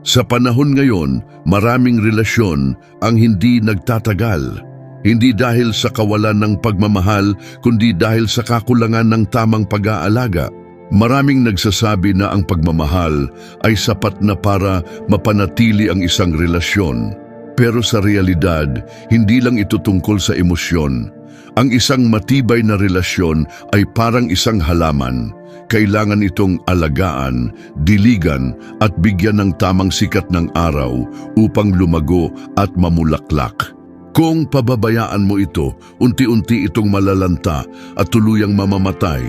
Sa panahon ngayon, maraming relasyon ang hindi nagtatagal. Hindi dahil sa kawalan ng pagmamahal, kundi dahil sa kakulangan ng tamang pag-aalaga. Maraming nagsasabi na ang pagmamahal ay sapat na para mapanatili ang isang relasyon. Pero sa realidad, hindi lang ito tungkol sa emosyon. Ang isang matibay na relasyon ay parang isang halaman. Kailangan itong alagaan, diligan at bigyan ng tamang sikat ng araw upang lumago at mamulaklak. Kung pababayaan mo ito, unti-unti itong malalanta at tuluyang mamamatay.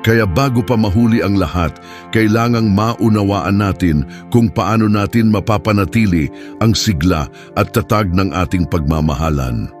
Kaya bago pa mahuli ang lahat, kailangang maunawaan natin kung paano natin mapapanatili ang sigla at tatag ng ating pagmamahalan.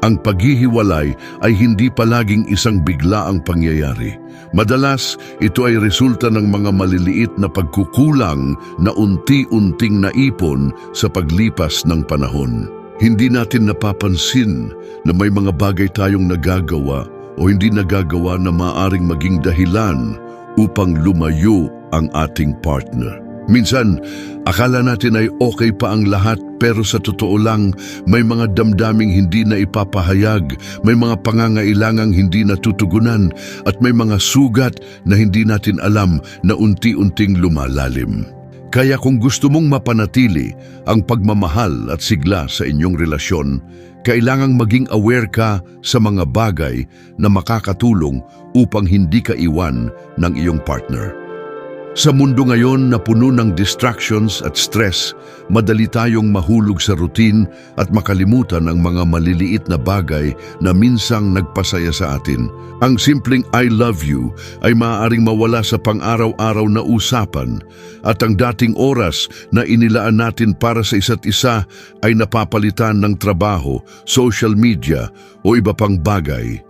Ang paghihiwalay ay hindi palaging isang biglaang pangyayari. Madalas, ito ay resulta ng mga maliliit na pagkukulang na unti-unting naipon sa paglipas ng panahon. Hindi natin napapansin na may mga bagay tayong nagagawa o hindi nagagawa na maaring maging dahilan upang lumayo ang ating partner. Minsan, akala natin ay okay pa ang lahat pero sa totoo lang, may mga damdaming hindi na ipapahayag, may mga pangangailangang hindi natutugunan at may mga sugat na hindi natin alam na unti-unting lumalalim. Kaya kung gusto mong mapanatili ang pagmamahal at sigla sa inyong relasyon, kailangang maging aware ka sa mga bagay na makakatulong upang hindi ka iwan ng iyong partner. Sa mundo ngayon na puno ng distractions at stress, madali tayong mahulog sa routine at makalimutan ang mga maliliit na bagay na minsang nagpasaya sa atin. Ang simpleng I love you ay maaaring mawala sa pang-araw-araw na usapan at ang dating oras na inilaan natin para sa isa't isa ay napapalitan ng trabaho, social media o iba pang bagay.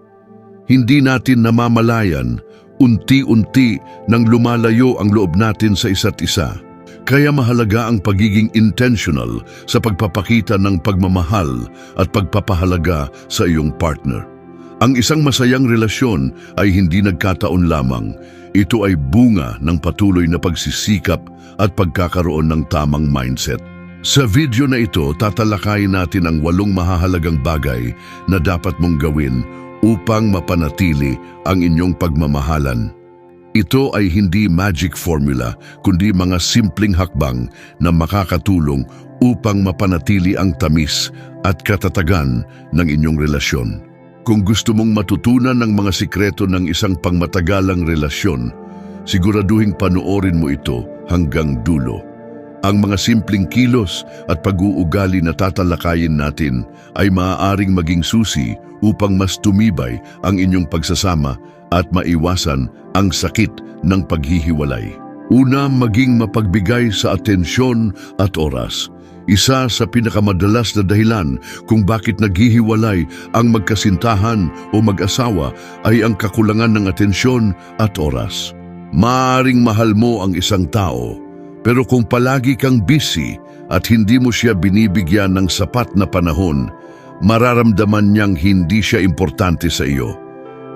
Hindi natin namamalayan unti-unti nang lumalayo ang loob natin sa isa't isa. Kaya mahalaga ang pagiging intentional sa pagpapakita ng pagmamahal at pagpapahalaga sa iyong partner. Ang isang masayang relasyon ay hindi nagkataon lamang. Ito ay bunga ng patuloy na pagsisikap at pagkakaroon ng tamang mindset. Sa video na ito, tatalakayin natin ang walong mahahalagang bagay na dapat mong gawin upang mapanatili ang inyong pagmamahalan. Ito ay hindi magic formula, kundi mga simpleng hakbang na makakatulong upang mapanatili ang tamis at katatagan ng inyong relasyon. Kung gusto mong matutunan ng mga sikreto ng isang pangmatagalang relasyon, siguraduhing panoorin mo ito hanggang dulo. Ang mga simpleng kilos at pag-uugali na tatalakayin natin ay maaaring maging susi upang mas tumibay ang inyong pagsasama at maiwasan ang sakit ng paghihiwalay. Una, maging mapagbigay sa atensyon at oras. Isa sa pinakamadalas na dahilan kung bakit naghihiwalay ang magkasintahan o mag-asawa ay ang kakulangan ng atensyon at oras. Maaring mahal mo ang isang tao, pero kung palagi kang busy at hindi mo siya binibigyan ng sapat na panahon, mararamdaman niyang hindi siya importante sa iyo.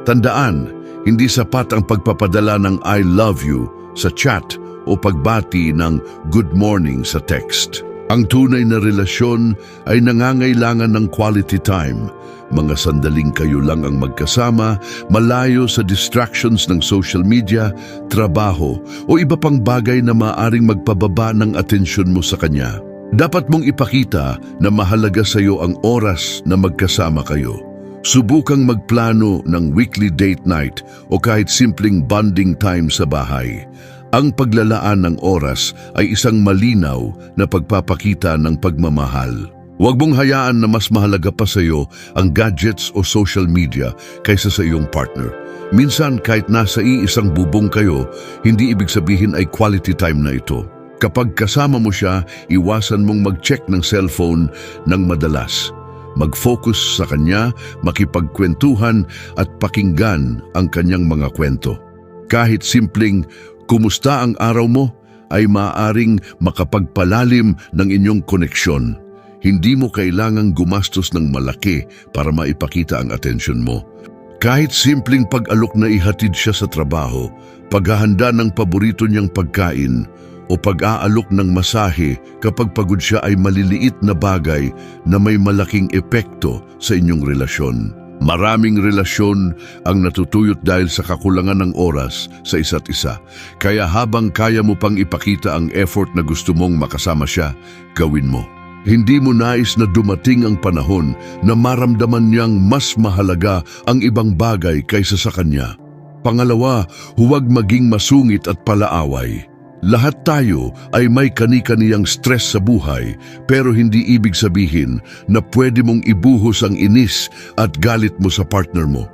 Tandaan, hindi sapat ang pagpapadala ng I love you sa chat o pagbati ng good morning sa text. Ang tunay na relasyon ay nangangailangan ng quality time. Mga sandaling kayo lang ang magkasama, malayo sa distractions ng social media, trabaho o iba pang bagay na maaring magpababa ng atensyon mo sa kanya. Dapat mong ipakita na mahalaga sa iyo ang oras na magkasama kayo. Subukang magplano ng weekly date night o kahit simpleng bonding time sa bahay. Ang paglalaan ng oras ay isang malinaw na pagpapakita ng pagmamahal. Huwag mong hayaan na mas mahalaga pa sa iyo ang gadgets o social media kaysa sa iyong partner. Minsan kahit nasa iisang bubong kayo, hindi ibig sabihin ay quality time na ito. Kapag kasama mo siya, iwasan mong mag-check ng cellphone ng madalas. Mag-focus sa kanya, makipagkwentuhan at pakinggan ang kanyang mga kwento. Kahit simpleng, kumusta ang araw mo, ay maaaring makapagpalalim ng inyong koneksyon. Hindi mo kailangang gumastos ng malaki para maipakita ang atensyon mo. Kahit simpleng pag-alok na ihatid siya sa trabaho, paghahanda ng paborito niyang pagkain, o pag-aalok ng masahe kapag pagod siya ay maliliit na bagay na may malaking epekto sa inyong relasyon. Maraming relasyon ang natutuyot dahil sa kakulangan ng oras sa isa't isa. Kaya habang kaya mo pang ipakita ang effort na gusto mong makasama siya, gawin mo. Hindi mo nais na dumating ang panahon na maramdaman niyang mas mahalaga ang ibang bagay kaysa sa kanya. Pangalawa, huwag maging masungit at palaaway. Lahat tayo ay may kani-kaniyang stress sa buhay pero hindi ibig sabihin na pwede mong ibuhos ang inis at galit mo sa partner mo.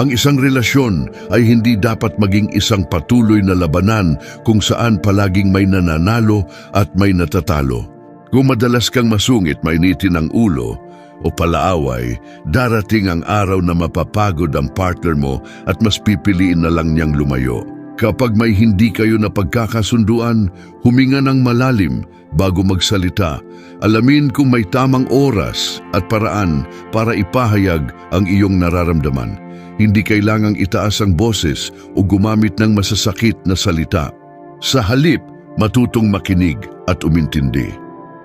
Ang isang relasyon ay hindi dapat maging isang patuloy na labanan kung saan palaging may nananalo at may natatalo. Kung madalas kang masungit, mainitin ang ulo o palaaway, darating ang araw na mapapagod ang partner mo at mas pipiliin na lang niyang lumayo. Kapag may hindi kayo na pagkakasunduan, huminga ng malalim bago magsalita. Alamin kung may tamang oras at paraan para ipahayag ang iyong nararamdaman. Hindi kailangang itaas ang boses o gumamit ng masasakit na salita. Sa halip, matutong makinig at umintindi.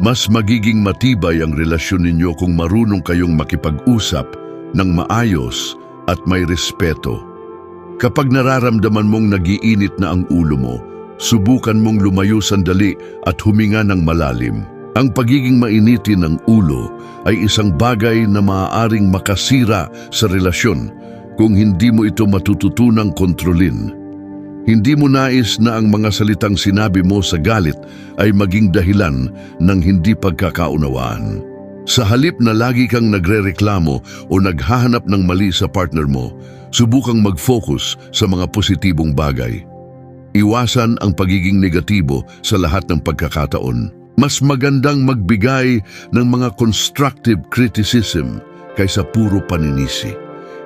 Mas magiging matibay ang relasyon ninyo kung marunong kayong makipag-usap ng maayos at may respeto. Kapag nararamdaman mong nagiinit na ang ulo mo, subukan mong lumayo sandali at huminga ng malalim. Ang pagiging mainitin ng ulo ay isang bagay na maaaring makasira sa relasyon kung hindi mo ito matututunang kontrolin. Hindi mo nais na ang mga salitang sinabi mo sa galit ay maging dahilan ng hindi pagkakaunawaan. Sa halip na lagi kang nagrereklamo o naghahanap ng mali sa partner mo, subukang mag-focus sa mga positibong bagay. Iwasan ang pagiging negatibo sa lahat ng pagkakataon. Mas magandang magbigay ng mga constructive criticism kaysa puro paninisi.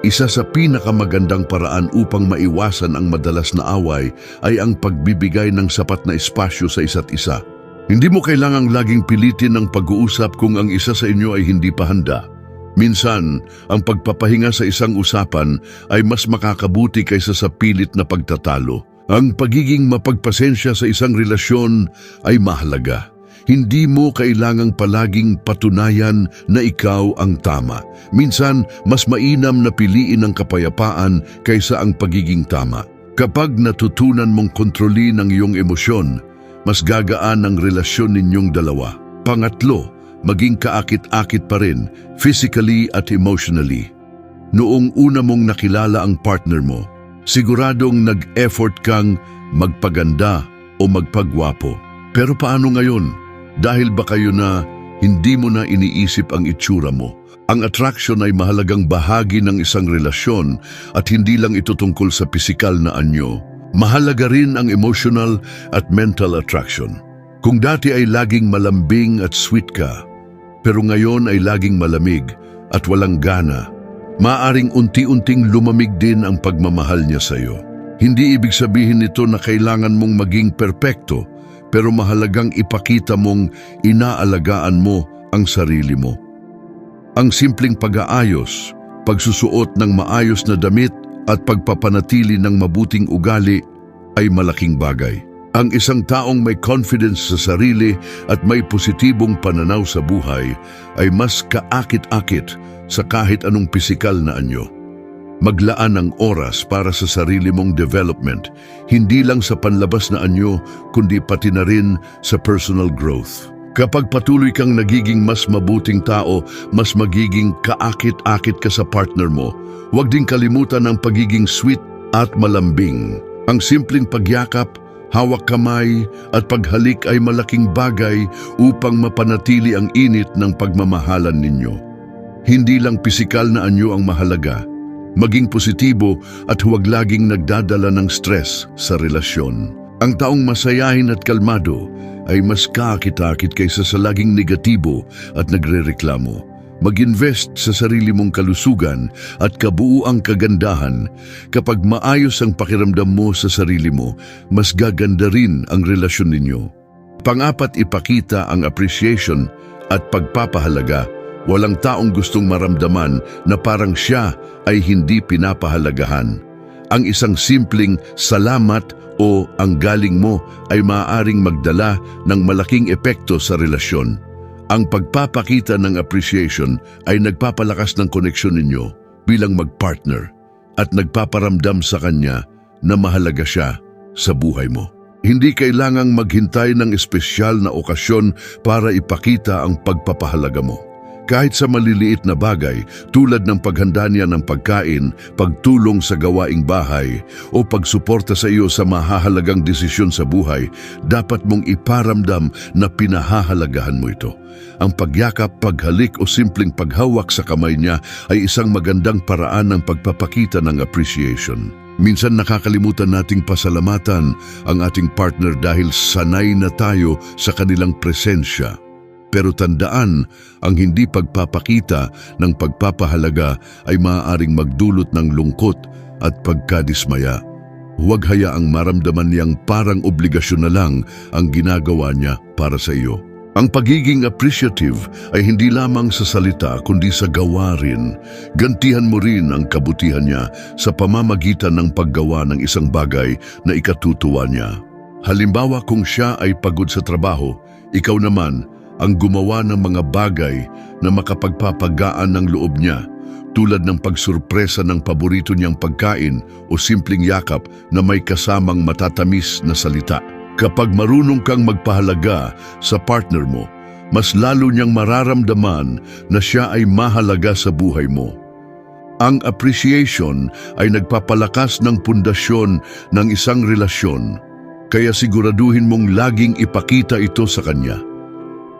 Isa sa pinakamagandang paraan upang maiwasan ang madalas na away ay ang pagbibigay ng sapat na espasyo sa isa't isa. Hindi mo kailangang laging pilitin ang pag-uusap kung ang isa sa inyo ay hindi pa handa. Minsan, ang pagpapahinga sa isang usapan ay mas makakabuti kaysa sa pilit na pagtatalo. Ang pagiging mapagpasensya sa isang relasyon ay mahalaga. Hindi mo kailangang palaging patunayan na ikaw ang tama. Minsan, mas mainam na piliin ang kapayapaan kaysa ang pagiging tama. Kapag natutunan mong kontrolin ang iyong emosyon, mas gagaan ang relasyon ninyong dalawa. Pangatlo, maging kaakit-akit pa rin, physically at emotionally. Noong una mong nakilala ang partner mo, siguradong nag-effort kang magpaganda o magpagwapo. Pero paano ngayon? Dahil ba kayo na hindi mo na iniisip ang itsura mo? Ang attraction ay mahalagang bahagi ng isang relasyon at hindi lang ito tungkol sa pisikal na anyo. Mahalaga rin ang emotional at mental attraction. Kung dati ay laging malambing at sweet ka, pero ngayon ay laging malamig at walang gana, maaring unti-unting lumamig din ang pagmamahal niya sa iyo. Hindi ibig sabihin nito na kailangan mong maging perpekto, pero mahalagang ipakita mong inaalagaan mo ang sarili mo. Ang simpleng pag-aayos, pagsusuot ng maayos na damit at pagpapanatili ng mabuting ugali ay malaking bagay. Ang isang taong may confidence sa sarili at may positibong pananaw sa buhay ay mas kaakit-akit sa kahit anong pisikal na anyo. Maglaan ng oras para sa sarili mong development, hindi lang sa panlabas na anyo, kundi pati na rin sa personal growth. Kapag patuloy kang nagiging mas mabuting tao, mas magiging kaakit-akit ka sa partner mo. Huwag din kalimutan ang pagiging sweet at malambing. Ang simpleng pagyakap, hawak kamay at paghalik ay malaking bagay upang mapanatili ang init ng pagmamahalan ninyo. Hindi lang pisikal na anyo ang mahalaga, maging positibo at huwag laging nagdadala ng stress sa relasyon. Ang taong masayahin at kalmado ay mas kakit-akit kaysa sa laging negatibo at nagrereklamo. Mag-invest sa sarili mong kalusugan at kabuuang kagandahan. Kapag maayos ang pakiramdam mo sa sarili mo, mas gaganda rin ang relasyon ninyo. Pangapat, ipakita ang appreciation at pagpapahalaga Walang taong gustong maramdaman na parang siya ay hindi pinapahalagahan. Ang isang simpleng salamat o ang galing mo ay maaaring magdala ng malaking epekto sa relasyon. Ang pagpapakita ng appreciation ay nagpapalakas ng koneksyon ninyo bilang magpartner at nagpaparamdam sa kanya na mahalaga siya sa buhay mo. Hindi kailangang maghintay ng espesyal na okasyon para ipakita ang pagpapahalaga mo. Kahit sa maliliit na bagay tulad ng paghanda niya ng pagkain, pagtulong sa gawaing bahay o pagsuporta sa iyo sa mahahalagang desisyon sa buhay, dapat mong iparamdam na pinahahalagahan mo ito. Ang pagyakap, paghalik o simpleng paghawak sa kamay niya ay isang magandang paraan ng pagpapakita ng appreciation. Minsan nakakalimutan nating pasalamatan ang ating partner dahil sanay na tayo sa kanilang presensya. Pero tandaan, ang hindi pagpapakita ng pagpapahalaga ay maaaring magdulot ng lungkot at pagkadismaya. Huwag hayaang maramdaman niyang parang obligasyon na lang ang ginagawa niya para sa iyo. Ang pagiging appreciative ay hindi lamang sa salita kundi sa gawa rin. Gantihan mo rin ang kabutihan niya sa pamamagitan ng paggawa ng isang bagay na ikatutuwa niya. Halimbawa kung siya ay pagod sa trabaho, ikaw naman ang gumawa ng mga bagay na makapagpapagaan ng loob niya tulad ng pagsurpresa ng paborito niyang pagkain o simpleng yakap na may kasamang matatamis na salita. Kapag marunong kang magpahalaga sa partner mo, mas lalo niyang mararamdaman na siya ay mahalaga sa buhay mo. Ang appreciation ay nagpapalakas ng pundasyon ng isang relasyon, kaya siguraduhin mong laging ipakita ito sa kanya.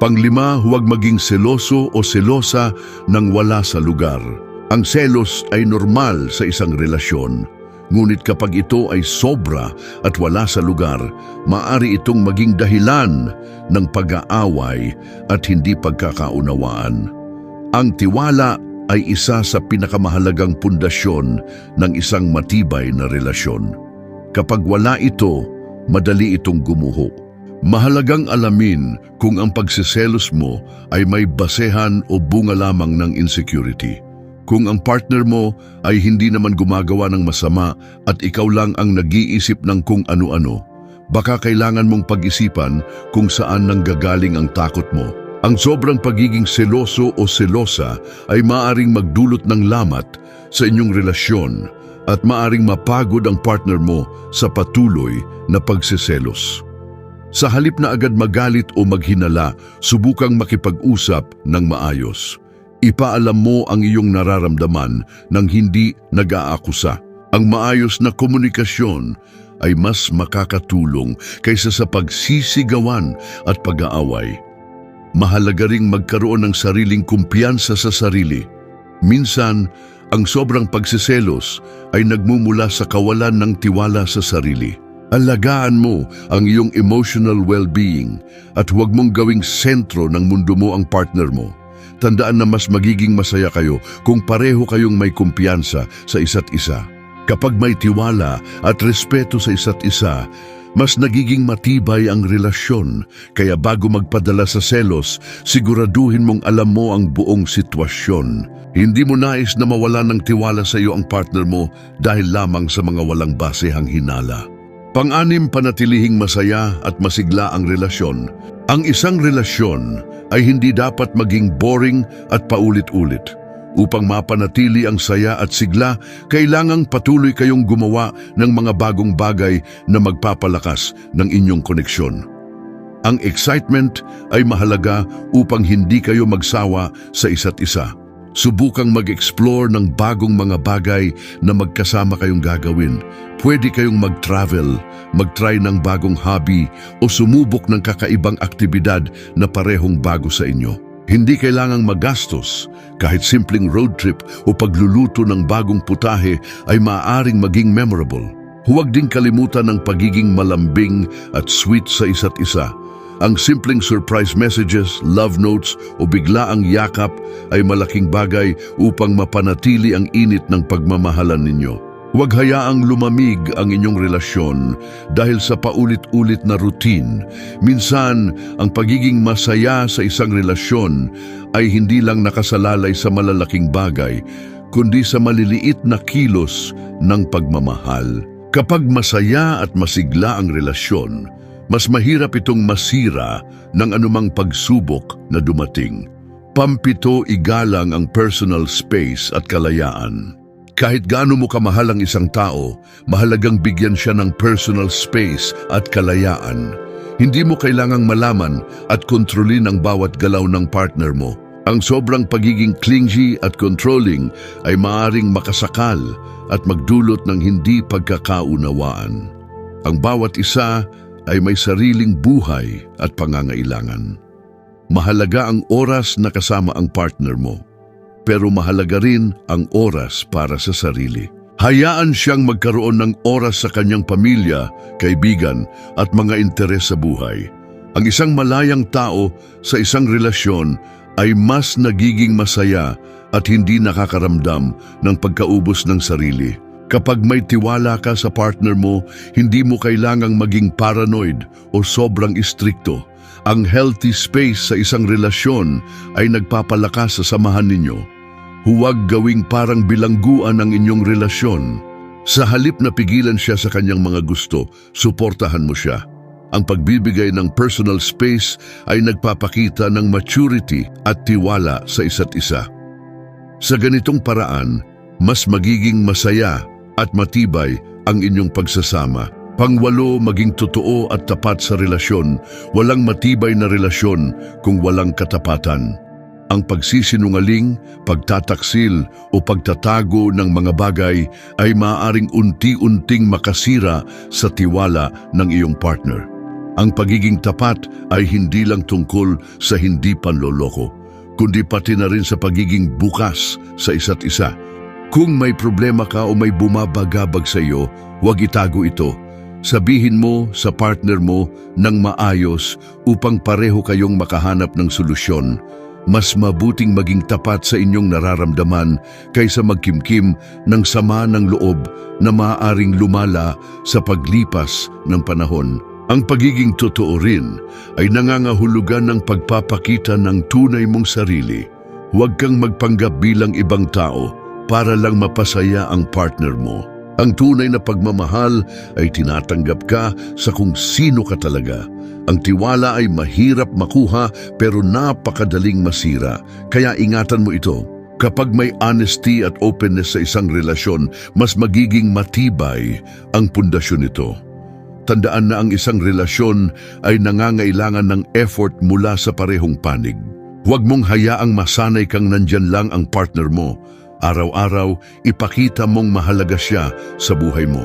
Panglima, huwag maging seloso o selosa nang wala sa lugar. Ang selos ay normal sa isang relasyon. Ngunit kapag ito ay sobra at wala sa lugar, maari itong maging dahilan ng pag-aaway at hindi pagkakaunawaan. Ang tiwala ay isa sa pinakamahalagang pundasyon ng isang matibay na relasyon. Kapag wala ito, madali itong gumuho. Mahalagang alamin kung ang pagsiselos mo ay may basehan o bunga lamang ng insecurity. Kung ang partner mo ay hindi naman gumagawa ng masama at ikaw lang ang nag-iisip ng kung ano-ano, baka kailangan mong pag-isipan kung saan nanggagaling ang takot mo. Ang sobrang pagiging seloso o selosa ay maaring magdulot ng lamat sa inyong relasyon at maaring mapagod ang partner mo sa patuloy na pagsiselos. Sa halip na agad magalit o maghinala, subukang makipag-usap ng maayos. Ipaalam mo ang iyong nararamdaman nang hindi nag-aakusa. Ang maayos na komunikasyon ay mas makakatulong kaysa sa pagsisigawan at pag-aaway. Mahalaga ring magkaroon ng sariling kumpiyansa sa sarili. Minsan, ang sobrang pagsiselos ay nagmumula sa kawalan ng tiwala sa sarili. Alagaan mo ang iyong emotional well-being at huwag mong gawing sentro ng mundo mo ang partner mo. Tandaan na mas magiging masaya kayo kung pareho kayong may kumpiyansa sa isa't isa. Kapag may tiwala at respeto sa isa't isa, mas nagiging matibay ang relasyon. Kaya bago magpadala sa selos, siguraduhin mong alam mo ang buong sitwasyon. Hindi mo nais na mawala ng tiwala sa iyo ang partner mo dahil lamang sa mga walang basehang hinala. Pang-anim, panatilihing masaya at masigla ang relasyon. Ang isang relasyon ay hindi dapat maging boring at paulit-ulit. Upang mapanatili ang saya at sigla, kailangang patuloy kayong gumawa ng mga bagong bagay na magpapalakas ng inyong koneksyon. Ang excitement ay mahalaga upang hindi kayo magsawa sa isa't isa. Subukang mag-explore ng bagong mga bagay na magkasama kayong gagawin. Pwede kayong mag-travel, mag-try ng bagong hobby o sumubok ng kakaibang aktibidad na parehong bago sa inyo. Hindi kailangang magastos, kahit simpleng road trip o pagluluto ng bagong putahe ay maaaring maging memorable. Huwag din kalimutan ang pagiging malambing at sweet sa isa't isa. Ang simpleng surprise messages, love notes o biglaang yakap ay malaking bagay upang mapanatili ang init ng pagmamahalan ninyo. Huwag hayaang lumamig ang inyong relasyon dahil sa paulit-ulit na routine. Minsan, ang pagiging masaya sa isang relasyon ay hindi lang nakasalalay sa malalaking bagay, kundi sa maliliit na kilos ng pagmamahal. Kapag masaya at masigla ang relasyon, mas mahirap itong masira ng anumang pagsubok na dumating. Pampito, igalang ang personal space at kalayaan. Kahit gaano mo kamahal ang isang tao, mahalagang bigyan siya ng personal space at kalayaan. Hindi mo kailangang malaman at kontrolin ang bawat galaw ng partner mo. Ang sobrang pagiging clingy at controlling ay maaring makasakal at magdulot ng hindi pagkakaunawaan. Ang bawat isa ay may sariling buhay at pangangailangan. Mahalaga ang oras na kasama ang partner mo, pero mahalaga rin ang oras para sa sarili. Hayaan siyang magkaroon ng oras sa kanyang pamilya, kaibigan at mga interes sa buhay. Ang isang malayang tao sa isang relasyon ay mas nagiging masaya at hindi nakakaramdam ng pagkaubos ng sarili. Kapag may tiwala ka sa partner mo, hindi mo kailangang maging paranoid o sobrang istrikto. Ang healthy space sa isang relasyon ay nagpapalakas sa samahan ninyo. Huwag gawing parang bilangguan ang inyong relasyon. Sa halip na pigilan siya sa kanyang mga gusto, suportahan mo siya. Ang pagbibigay ng personal space ay nagpapakita ng maturity at tiwala sa isa't isa. Sa ganitong paraan, mas magiging masaya at matibay ang inyong pagsasama. Pangwalo, maging totoo at tapat sa relasyon. Walang matibay na relasyon kung walang katapatan. Ang pagsisinungaling, pagtataksil o pagtatago ng mga bagay ay maaaring unti-unting makasira sa tiwala ng iyong partner. Ang pagiging tapat ay hindi lang tungkol sa hindi panloloko, kundi pati na rin sa pagiging bukas sa isa't isa. Kung may problema ka o may bumabagabag sa iyo, huwag itago ito. Sabihin mo sa partner mo ng maayos upang pareho kayong makahanap ng solusyon. Mas mabuting maging tapat sa inyong nararamdaman kaysa magkimkim ng sama ng loob na maaaring lumala sa paglipas ng panahon. Ang pagiging totoo rin ay nangangahulugan ng pagpapakita ng tunay mong sarili. Huwag kang magpanggap bilang ibang tao para lang mapasaya ang partner mo. Ang tunay na pagmamahal ay tinatanggap ka sa kung sino ka talaga. Ang tiwala ay mahirap makuha pero napakadaling masira, kaya ingatan mo ito. Kapag may honesty at openness sa isang relasyon, mas magiging matibay ang pundasyon nito. Tandaan na ang isang relasyon ay nangangailangan ng effort mula sa parehong panig. Huwag mong hayaang masanay kang nandyan lang ang partner mo. Araw-araw, ipakita mong mahalaga siya sa buhay mo.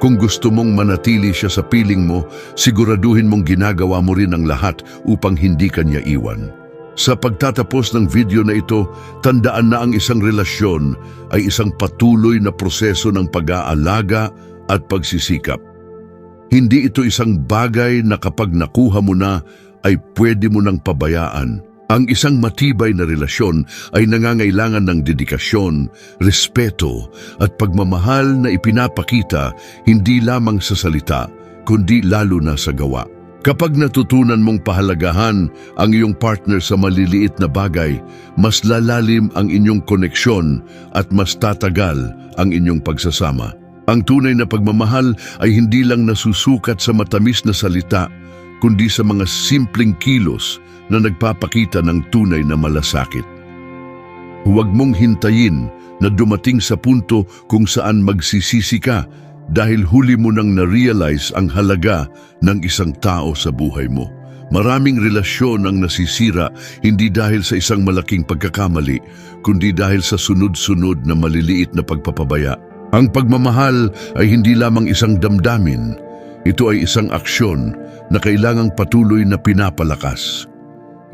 Kung gusto mong manatili siya sa piling mo, siguraduhin mong ginagawa mo rin ang lahat upang hindi kanya iwan. Sa pagtatapos ng video na ito, tandaan na ang isang relasyon ay isang patuloy na proseso ng pag-aalaga at pagsisikap. Hindi ito isang bagay na kapag nakuha mo na ay pwede mo nang pabayaan. Ang isang matibay na relasyon ay nangangailangan ng dedikasyon, respeto at pagmamahal na ipinapakita hindi lamang sa salita, kundi lalo na sa gawa. Kapag natutunan mong pahalagahan ang iyong partner sa maliliit na bagay, mas lalalim ang inyong koneksyon at mas tatagal ang inyong pagsasama. Ang tunay na pagmamahal ay hindi lang nasusukat sa matamis na salita, kundi sa mga simpleng kilos na nagpapakita ng tunay na malasakit. Huwag mong hintayin na dumating sa punto kung saan magsisisi ka dahil huli mo nang na-realize ang halaga ng isang tao sa buhay mo. Maraming relasyon ang nasisira hindi dahil sa isang malaking pagkakamali, kundi dahil sa sunod-sunod na maliliit na pagpapabaya. Ang pagmamahal ay hindi lamang isang damdamin. Ito ay isang aksyon na kailangang patuloy na pinapalakas.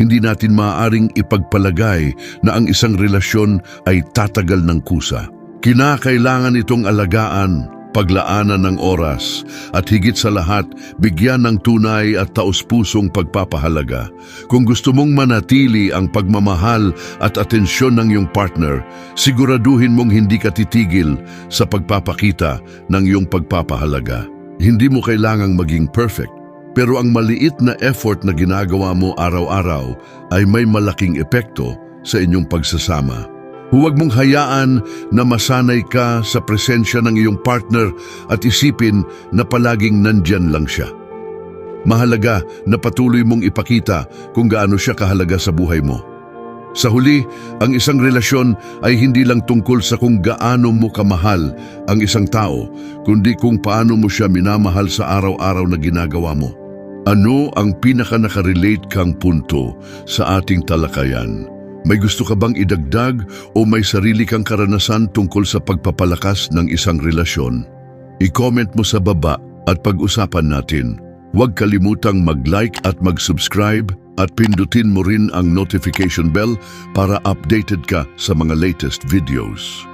Hindi natin maaaring ipagpalagay na ang isang relasyon ay tatagal ng kusa. Kinakailangan itong alagaan, paglaanan ng oras, at higit sa lahat, bigyan ng tunay at taus-pusong pagpapahalaga. Kung gusto mong manatili ang pagmamahal at atensyon ng iyong partner, siguraduhin mong hindi ka titigil sa pagpapakita ng iyong pagpapahalaga. Hindi mo kailangang maging perfect, pero ang maliit na effort na ginagawa mo araw-araw ay may malaking epekto sa inyong pagsasama. Huwag mong hayaan na masanay ka sa presensya ng iyong partner at isipin na palaging nandyan lang siya. Mahalaga na patuloy mong ipakita kung gaano siya kahalaga sa buhay mo. Sa huli, ang isang relasyon ay hindi lang tungkol sa kung gaano mo kamahal ang isang tao, kundi kung paano mo siya minamahal sa araw-araw na ginagawa mo. Ano ang pinaka nakarelate kang punto sa ating talakayan? May gusto ka bang idagdag o may sarili kang karanasan tungkol sa pagpapalakas ng isang relasyon? I-comment mo sa baba at pag-usapan natin. Huwag kalimutang mag-like at mag-subscribe at pindutin mo rin ang notification bell para updated ka sa mga latest videos.